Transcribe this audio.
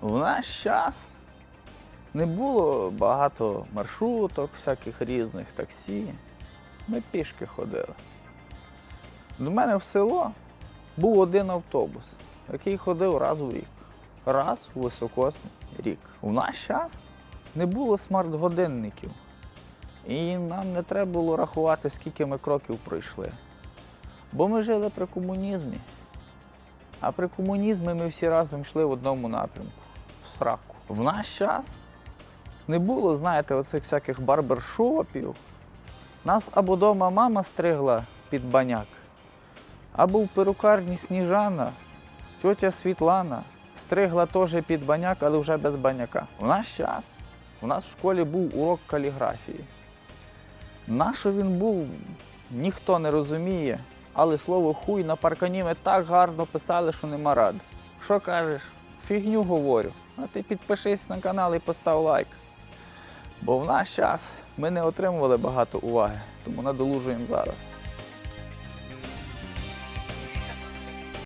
В наш час не було багато маршруток, всяких різних таксі. Ми пішки ходили. До мене в село був один автобус, який ходив раз у рік. Раз у високосний рік. У наш час не було смарт-годинників. І нам не треба було рахувати, скільки ми кроків пройшли. Бо ми жили при комунізмі. А при комунізмі ми всі разом йшли в одному напрямку в сраку. В наш час не було, знаєте, оцих всяких барбершопів. Нас або дома мама стригла під баняк, або в перукарні Сніжана, тьотя Світлана стригла теж під баняк, але вже без баняка. В наш час у нас в школі був урок каліграфії. Нащо він був, ніхто не розуміє, але слово хуй на паркані ми так гарно писали, що нема ради. Що кажеш? Фігню говорю. А ти підпишись на канал і постав лайк. Бо в наш час ми не отримували багато уваги, тому надолужуємо зараз.